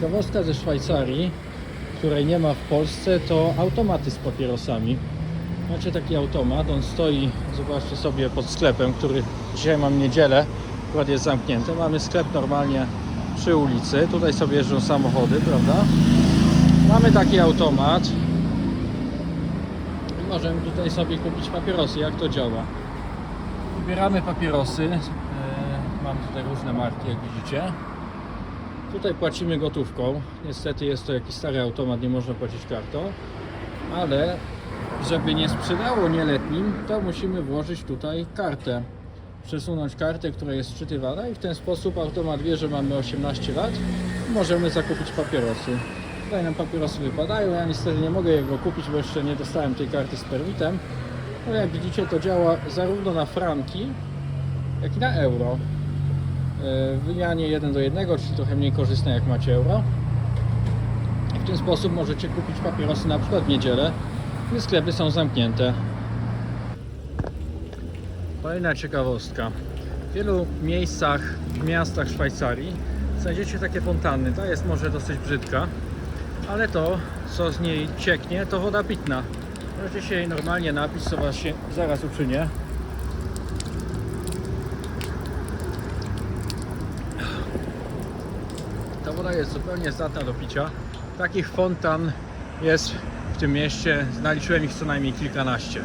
Ciekawostka ze Szwajcarii, której nie ma w Polsce, to automaty z papierosami. Macie taki automat, on stoi, zobaczcie sobie, pod sklepem, który dzisiaj mam niedzielę, akurat jest zamknięty. Mamy sklep normalnie przy ulicy, tutaj sobie jeżdżą samochody, prawda? Mamy taki automat. Możemy tutaj sobie kupić papierosy. Jak to działa? Wybieramy papierosy. E, Mam tutaj różne marki, jak widzicie. Tutaj płacimy gotówką. Niestety jest to jakiś stary automat, nie można płacić kartą. Ale żeby nie sprzedało nieletnim, to musimy włożyć tutaj kartę. Przesunąć kartę, która jest wczytywana i w ten sposób automat wie, że mamy 18 lat i możemy zakupić papierosy. Tutaj nam papierosy wypadają, ja niestety nie mogę jego kupić, bo jeszcze nie dostałem tej karty z permitem. No jak widzicie to działa zarówno na franki, jak i na euro. W wymianie 1 do 1, czyli trochę mniej korzystne jak macie euro. W ten sposób możecie kupić papierosy na przykład w niedzielę, gdy sklepy są zamknięte. Kolejna ciekawostka. W wielu miejscach, w miastach Szwajcarii znajdziecie takie fontanny. Ta jest może dosyć brzydka, ale to, co z niej cieknie, to woda pitna. Możecie się jej normalnie napić, co was się zaraz uczynię. Woda jest zupełnie zdatna do picia. Takich fontan jest w tym mieście, znaliczyłem ich co najmniej kilkanaście.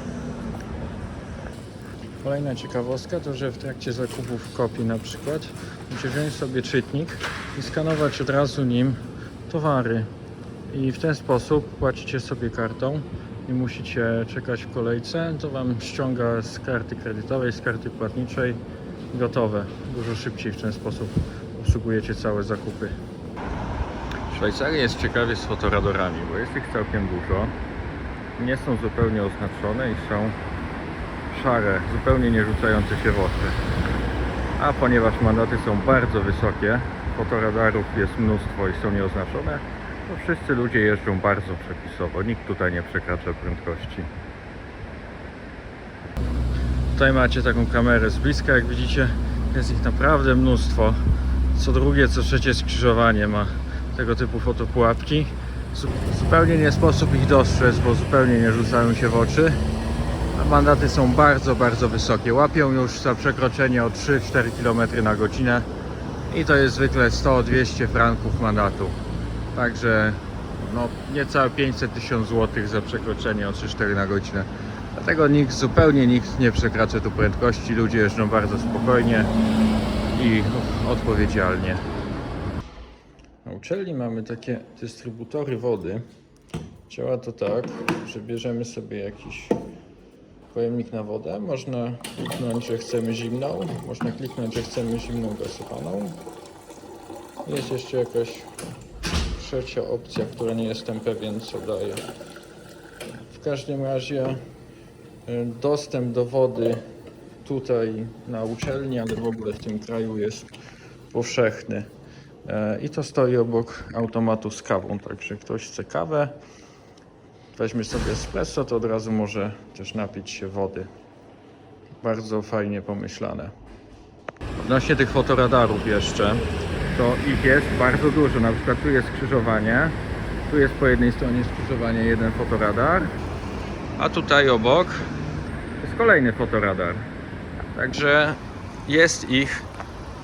Kolejna ciekawostka to, że w trakcie zakupów kopii na przykład musicie wziąć sobie czytnik i skanować od razu nim towary. I w ten sposób płacicie sobie kartą nie musicie czekać w kolejce, to Wam ściąga z karty kredytowej, z karty płatniczej gotowe. Dużo szybciej w ten sposób obsługujecie całe zakupy. Szwajcaria jest ciekawie z fotoradorami, bo jest ich całkiem dużo. Nie są zupełnie oznaczone i są szare, zupełnie nie rzucające się w oczy. A ponieważ mandaty są bardzo wysokie, fotoradarów jest mnóstwo i są nieoznaczone, to wszyscy ludzie jeżdżą bardzo przepisowo. Nikt tutaj nie przekracza prędkości. Tutaj macie taką kamerę z bliska, jak widzicie, jest ich naprawdę mnóstwo. Co drugie, co trzecie skrzyżowanie ma tego typu fotopułapki. Zu- Zupełnie nie sposób ich dostrzec, bo zupełnie nie rzucają się w oczy. A mandaty są bardzo, bardzo wysokie. Łapią już za przekroczenie o 3-4 km na godzinę i to jest zwykle 100-200 franków mandatu. Także no, niecałe 500 tysięcy złotych za przekroczenie o 3-4 na godzinę. Dlatego nikt, zupełnie nikt nie przekracza tu prędkości. Ludzie jeżdżą bardzo spokojnie i odpowiedzialnie. Na uczelni mamy takie dystrybutory wody. Działa to tak, że bierzemy sobie jakiś pojemnik na wodę. Można kliknąć, że chcemy zimną. Można kliknąć, że chcemy zimną gasowaną. Jest jeszcze jakaś trzecia opcja, która nie jestem pewien co daje. W każdym razie y, dostęp do wody tutaj na uczelni, ale w ogóle w tym kraju jest powszechny. E, I to stoi obok automatu z kawą, także ktoś chce kawę, weźmie sobie espresso, to od razu może też napić się wody. Bardzo fajnie pomyślane. Odnośnie tych fotoradarów jeszcze, to ich jest bardzo dużo. Na przykład tu jest skrzyżowanie, tu jest po jednej stronie skrzyżowanie jeden fotoradar, a tutaj obok jest kolejny fotoradar. Także jest ich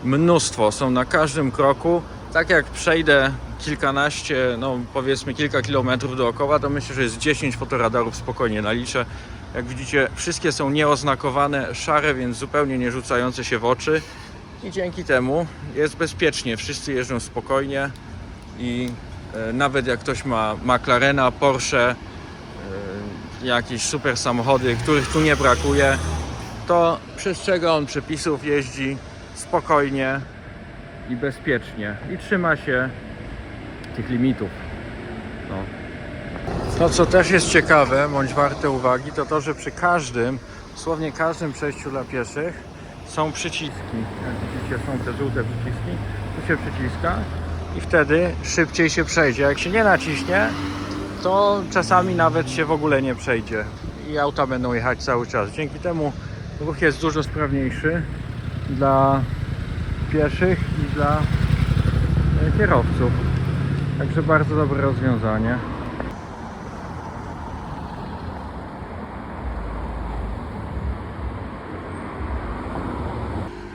mnóstwo, są na każdym kroku. Tak jak przejdę kilkanaście, no powiedzmy kilka kilometrów dookoła, to myślę, że jest 10 fotoradarów spokojnie naliczę. Jak widzicie, wszystkie są nieoznakowane, szare, więc zupełnie nie rzucające się w oczy. I dzięki temu jest bezpiecznie. Wszyscy jeżdżą spokojnie i e, nawet jak ktoś ma McLarena, Porsche, e, jakieś super samochody, których tu nie brakuje, to przestrzega on przepisów, jeździ spokojnie i bezpiecznie i trzyma się tych limitów. No. To co też jest ciekawe, bądź warte uwagi, to to, że przy każdym, dosłownie każdym przejściu dla pieszych są przyciski. Jak widzicie, są te żółte przyciski. Tu się przyciska i wtedy szybciej się przejdzie. Jak się nie naciśnie, to czasami nawet się w ogóle nie przejdzie i auta będą jechać cały czas. Dzięki temu ruch jest dużo sprawniejszy dla pieszych i dla e, kierowców. Także bardzo dobre rozwiązanie.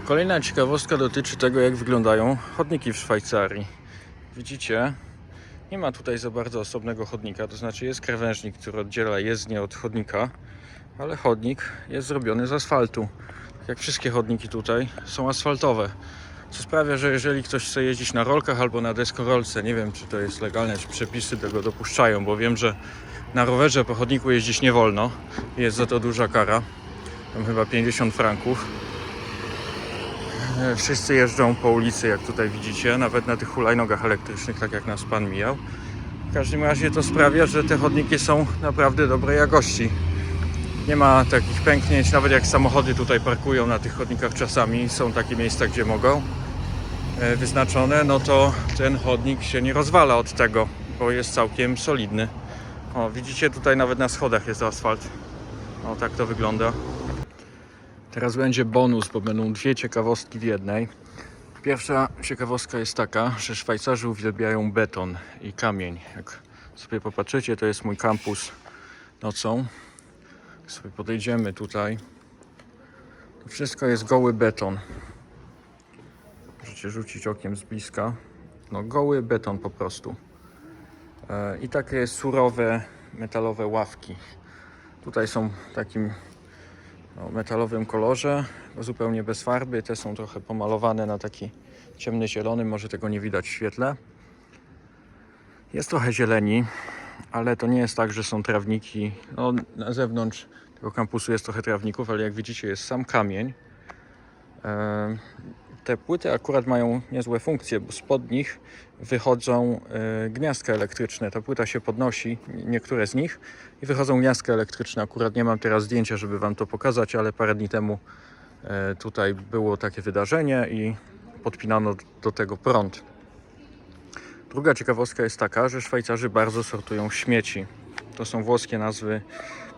Kolejna ciekawostka dotyczy tego, jak wyglądają chodniki w Szwajcarii. Widzicie, nie ma tutaj za bardzo osobnego chodnika, to znaczy jest krawężnik, który oddziela jezdnię od chodnika, ale chodnik jest zrobiony z asfaltu. Jak wszystkie chodniki tutaj są asfaltowe. Co sprawia, że jeżeli ktoś chce jeździć na rolkach albo na deskorolce, nie wiem czy to jest legalne, czy przepisy tego dopuszczają, bo wiem, że na rowerze po chodniku jeździć nie wolno. Jest za to duża kara. Tam chyba 50 franków. E, Wszyscy jeżdżą po ulicy, jak tutaj widzicie, nawet na tych hulajnogach elektrycznych, tak jak nas pan mijał. W każdym razie to sprawia, że te chodniki są naprawdę dobrej jakości. Nie ma takich pęknięć, nawet jak samochody tutaj parkują na tych chodnikach czasami, są takie miejsca, gdzie mogą e, wyznaczone, no to ten chodnik się nie rozwala od tego, bo jest całkiem solidny. O, widzicie tutaj nawet na schodach jest asfalt. O, tak to wygląda. Teraz będzie bonus, bo będą dwie ciekawostki w jednej. Pierwsza ciekawostka jest taka, że Szwajcarzy uwielbiają beton i kamień. Jak sobie popatrzycie, to jest mój kampus nocą. Jak sobie podejdziemy tutaj, to wszystko jest goły beton. Możecie rzucić okiem z bliska. No, goły beton po prostu. E, I takie surowe, metalowe ławki. Tutaj są w takim no, metalowym kolorze, zupełnie bez farby. Te są trochę pomalowane na taki ciemny zielony, może tego nie widać w świetle. Jest trochę zieleni, ale to nie jest tak, że są trawniki. No, na zewnątrz tego kampusu jest trochę trawników, ale jak widzicie jest sam kamień. E, Te płyty akurat mają niezłe funkcje, bo spod nich wychodzą e, gniazdka elektryczne. Ta płyta się podnosi, niektóre z nich, i wychodzą gniazdka elektryczne. Akurat nie mam teraz zdjęcia, żeby Wam to pokazać, ale parę dni temu e, tutaj było takie wydarzenie i podpinano do tego prąd. Druga ciekawostka jest taka, że Szwajcarzy bardzo sortują śmieci. To są włoskie nazwy.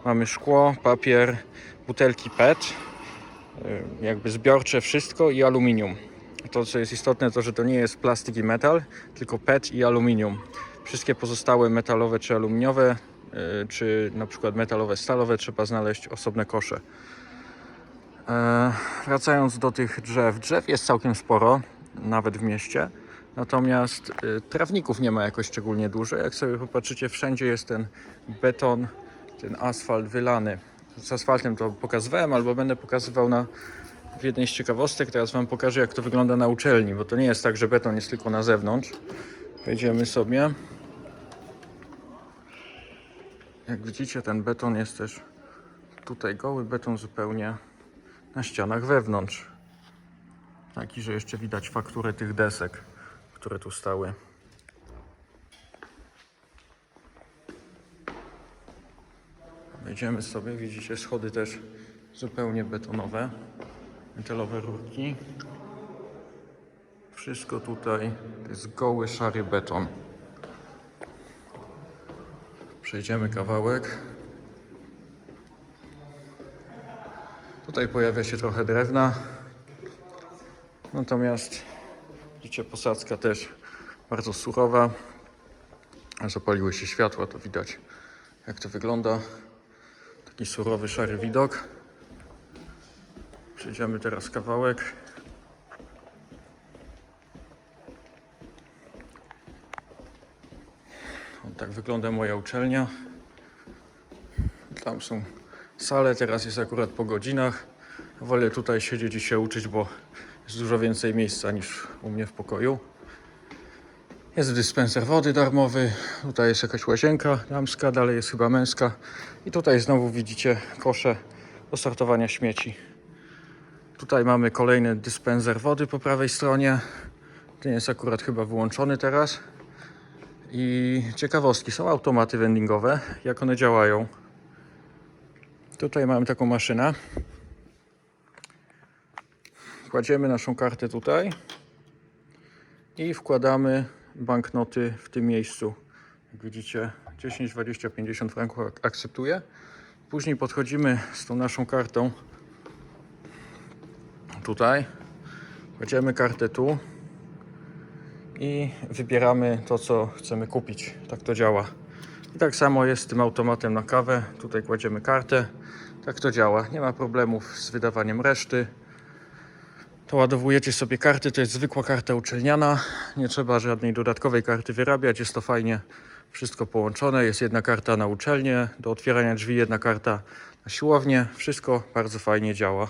Mamy szkło, papier, butelki PET, y, jakby zbiorcze wszystko i aluminium. To, co jest istotne, to że to nie jest plastik i metal, tylko PET i aluminium. Wszystkie pozostałe metalowe czy aluminiowe, y, czy na przykład metalowe, stalowe, trzeba znaleźć osobne kosze. E, wracając do tych drzew. Drzew jest całkiem sporo, nawet w mieście. Natomiast y, trawników nie ma jakoś szczególnie dużo. Jak sobie popatrzycie, wszędzie jest ten beton, ten asfalt wylany. Z asfaltem to pokazywałem, albo będę pokazywał na w jednej z ciekawostek. Teraz Wam pokażę, jak to wygląda na uczelni, bo to nie jest tak, że beton jest tylko na zewnątrz. Wejdziemy sobie. Jak widzicie, ten beton jest też tutaj goły beton zupełnie na ścianach wewnątrz. Taki, że jeszcze widać fakturę tych desek, które tu stały. Wejdziemy sobie, widzicie schody też zupełnie betonowe, metalowe rurki. Wszystko tutaj to jest goły, szary beton. Przejdziemy kawałek. Tutaj pojawia się trochę drewna. Natomiast widzicie, posadzka też bardzo surowa. Zapaliły się światła, to widać jak to wygląda. Taki surowy, szary widok. Przejdziemy teraz kawałek. O, tak wygląda moja uczelnia. Tam są sale, teraz jest akurat po godzinach. Wolę tutaj siedzieć i się uczyć, bo jest dużo więcej miejsca niż u mnie w pokoju. Jest dyspenser wody darmowy, tutaj jest jakaś łazienka damska, dalej jest chyba męska. I tutaj znowu widzicie kosze do sortowania śmieci. Tutaj mamy kolejny dyspenser wody po prawej stronie. Ten jest akurat chyba wyłączony teraz. I ciekawostki, są automaty vendingowe, jak one działają. Tutaj mamy taką maszynę. Kładziemy naszą kartę tutaj i wkładamy banknoty w tym miejscu. Jak widzicie, 10, 20, 50 franków ak- akceptuję. Później podchodzimy z tą naszą kartą tutaj, kładziemy kartę tu i wybieramy to, co chcemy kupić. Tak to działa. I tak samo jest z tym automatem na kawę. Tutaj kładziemy kartę. Tak to działa. Nie ma problemów z wydawaniem reszty. To ładowujecie sobie karty, to jest zwykła karta uczelniana. Nie trzeba żadnej dodatkowej karty wyrabiać. Jest to fajnie wszystko połączone. Jest jedna karta na uczelnię do otwierania drzwi, jedna karta na siłownię. Wszystko bardzo fajnie działa.